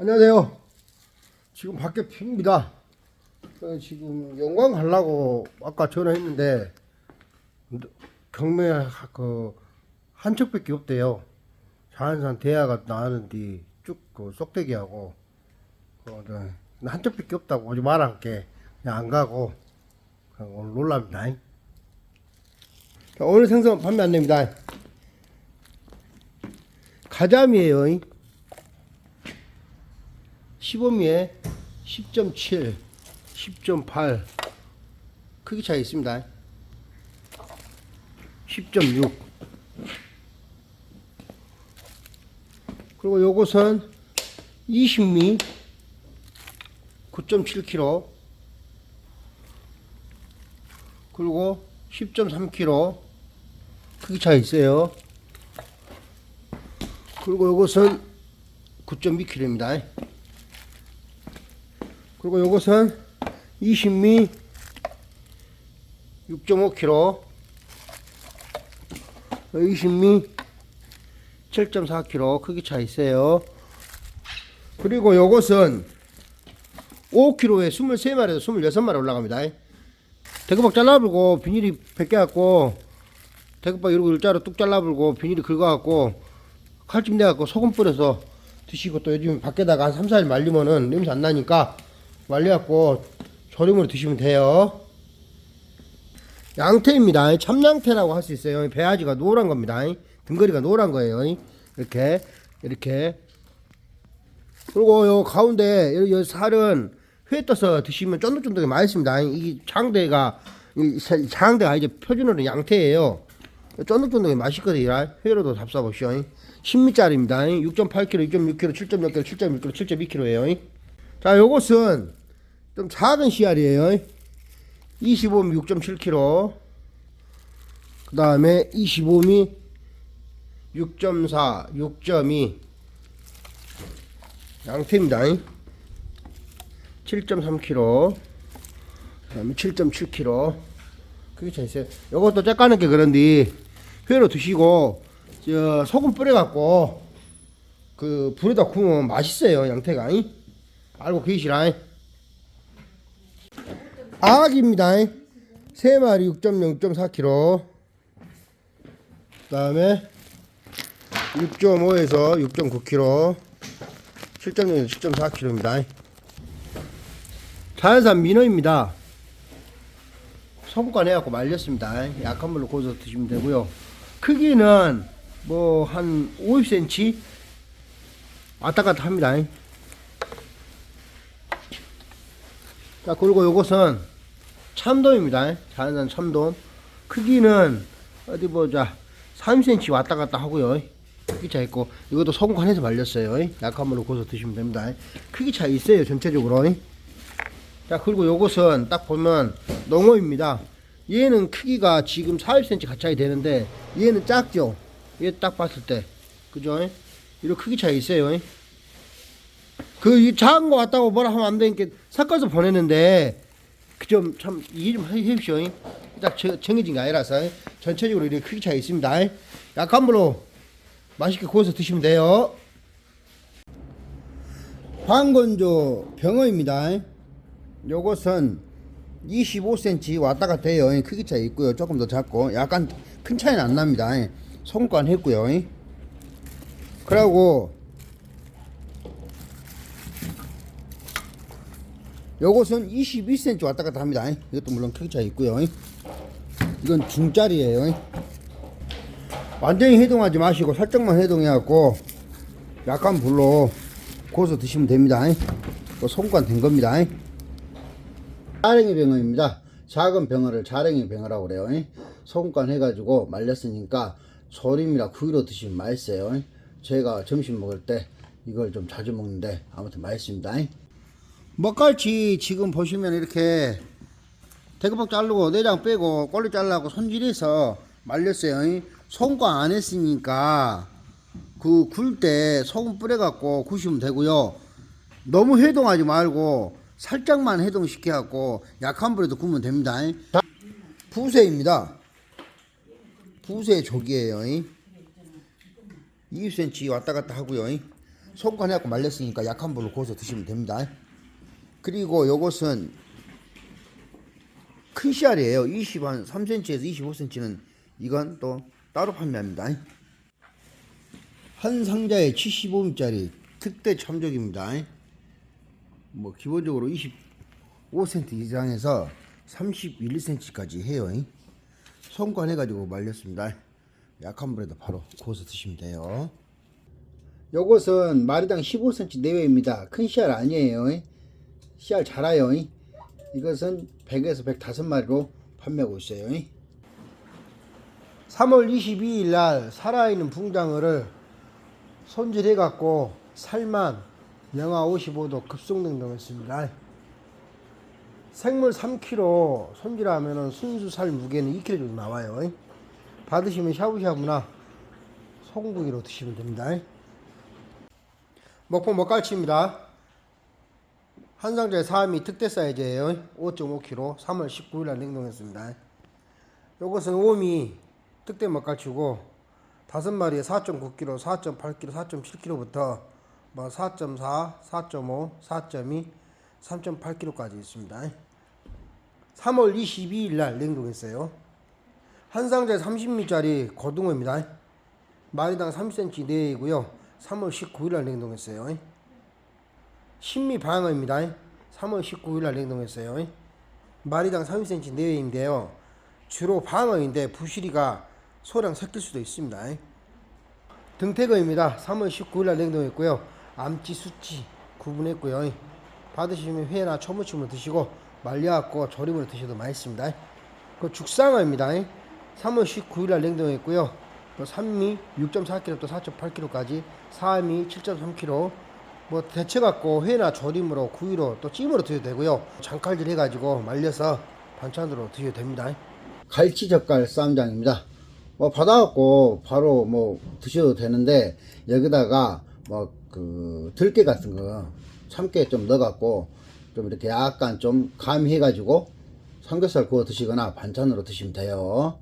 안녕하세요. 지금 밖에 핍니다. 어, 지금 영광 가려고 아까 전화했는데 경매 하- 그 한척밖에 없대요. 자연산 대야가 나왔는데 쭉그 쏙대기하고 그 저, 한척밖에 없다고 오지 말할게 그냥 안 가고 그냥 오늘 놀랍니다. 자, 오늘 생선 판매 안 됩니다. 가자미에요. 15미에 10.7, 10.8 크기 차이 있습니다. 10.6 그리고 요것은 20미 9.7kg 그리고 10.3kg 크기 차이 있어요. 그리고 요것은 9.2kg입니다. 그리고 요것은 20미 6.5kg 20미 7.4kg 크기 차 있어요. 그리고 요것은 5kg에 23마리에서 26마리 올라갑니다. 대구박 잘라불고 비닐이 벗겨갖고 대구박 이러고 일자로 뚝 잘라불고 비닐이 긁어갖고 칼집 내갖고 소금 뿌려서 드시고 또 요즘 밖에다가 한 3, 4일 말리면은 냄새 안 나니까 말려갖고 조림으로 드시면 돼요. 양태입니다. 참양태라고 할 수 있어요. 배아지가 노란 겁니다. 등거리가 노란 거예요. 이렇게 이렇게 그리고 요 가운데 요, 요 살은 회 떠서 드시면 쫀득쫀득하게 맛있습니다. 이 장대가 이 사- 장대가 이제 표준으로 양태예요. 쫀득쫀득하게 맛있거든요. 회로도 잡숴보시오. 10미짜리입니다. 6.8kg, 6.6kg, 7.6kg, 7.6kg, 7.2kg예요. 자, 요것은 좀 작은 씨알이에요. 25미 6.7kg. 그 다음에 25미 6.4, 6.2. 양태입니다. 7.3kg. 그 다음에 7.7kg. 그게 차 있어요. 요것도 째까는 게 그런데 회로 드시고 저 소금 뿌려갖고 그 불에다 구우면 맛있어요 양태가 잉? 알고 계시라 아기입니다. 세 마리 6.0 6.4kg 그 다음에 6.5에서 6.9kg 7.0에서 7.4kg입니다. 자연산 민어입니다. 소금간 해갖고 말렸습니다. 약한 물로 고서 드시면 되고요. 크기는 뭐 한 50cm 왔다 갔다 합니다. 자, 그리고 요것은 참돔입니다. 자연산 참돔. 크기는 어디 보자. 3cm 왔다 갔다 하고요. 크기 차 있고 이것도 소금간해서 말렸어요. 약한 물로 고서 드시면 됩니다. 크기 차 있어요. 전체적으로. 자, 그리고 요것은 딱 보면 농어입니다. 얘는 크기가 지금 40cm 가까이 되는데 얘는 작죠. 얘 딱 봤을 때. 그죠? 이런 크기 차이 있어요. 그 작은 거 같다고 뭐라 하면 안 되니까 섞어서 보내는데 그 좀 참 이해 좀 해주십시오. 딱 저- 정해진 게 아니라서 전체적으로 이렇게 크기 차이 있습니다. 약한 물로 맛있게 구워서 드시면 돼요. 방건조 병어입니다. 요것은 25cm 왔다 갔다 해요. 크기 차이 있고요. 조금 더 작고 약간 큰 차이는 안 납니다. 손관 했고요. 그리고 요것은 22cm 왔다 갔다 합니다. 이것도 물론 크기 차이 있고요. 이건 중짜리예요. 완전히 해동하지 마시고 살짝만 해동해갖고 약간 불로 구워서 드시면 됩니다. 또 손관 된 겁니다. 자랭이 병어입니다. 작은 병어를 자랭이 병어라고 그래요. 소금간 해가지고 말렸으니까 소림이라 구이로 드시면 맛있어요. 제가 점심 먹을 때 이걸 좀 자주 먹는데 아무튼 맛있습니다. 먹갈치 지금 보시면 이렇게 대구박 자르고 내장 빼고 꼴리 잘라고 손질해서 말렸어요. 소금간 안 했으니까 그 굴 때 소금 뿌려갖고 구시면 되고요. 너무 해동하지 말고 살짝만 해동시켜 갖고 약한 불에도 구우면 됩니다. 부새입니다. 부새 조기예요. 20cm 왔다 갔다 하고요. 손관해갖고 말렸으니까 약한 불로 구워서 드시면 됩니다. 그리고 요것은 큰 씨알이에요. 20, 한 3cm에서 25cm는 이건 또 따로 판매합니다. 한 상자에 75인짜리 특대 참족입니다. 뭐 기본적으로 25cm 이상에서 31cm까지 해요. 손관 해가지고 말렸습니다. 약한 불에도 바로 구워서 드시면 돼요. 요것은 마리당 15cm 내외입니다. 큰 씨알 아니에요. 씨알 자라요. 이것은 100에서 105마리로 판매하고 있어요. 3월 22일 날 살아있는 붕장어를 손질해 갖고 살만 영하 55도 급속냉동했습니다. 생물 3kg 손질하면 순수 살 무게는 2kg 정도 나와요. 받으시면 샤브샤브나 소금구이로 드시면 됩니다. 먹봉 먹갈치입니다. 한 상자에 4미 특대 사이즈예요. 5.5kg 3월 19일 날 냉동했습니다. 요것은 5미 특대 먹갈치고 다섯 마리에 4.9kg, 4.8kg, 4.7kg부터 뭐 4.4, 4.5, 4.2, 3.8kg까지 있습니다. 3월 22일 날 냉동했어요. 한 상자에 30미짜리 고등어입니다. 마리당 3cm 내외이고요. 3월 19일 날 냉동했어요. 신미 방어입니다. 3월 19일 날 냉동했어요. 마리당 30cm 내외인데요. 주로 방어인데 부시리가 소량 섞일 수도 있습니다. 등태거입니다. 3월 19일 날 냉동했고요. 암찌, 수찌 구분했고요. 받으시면 회나 초무침으로 드시고 말려갖고 조림으로 드셔도 맛있습니다. 그 죽상어입니다. 3월 19일 날 냉동했고요. 또 산미 6.4kg 또 4.8kg까지 4미 7.3kg 뭐 데쳐갖고 회나 조림으로 구이로 또 찜으로 드셔도 되고요. 장칼질 해가지고 말려서 반찬으로 드셔도 됩니다. 갈치 젓갈 쌈장입니다. 뭐 받아갖고 바로 뭐 드셔도 되는데 여기다가 뭐 그 들깨 같은 거 참깨 좀 넣어갖고 좀 이렇게 약간 좀 가미해가지고 삼겹살 구워 드시거나 반찬으로 드시면 돼요.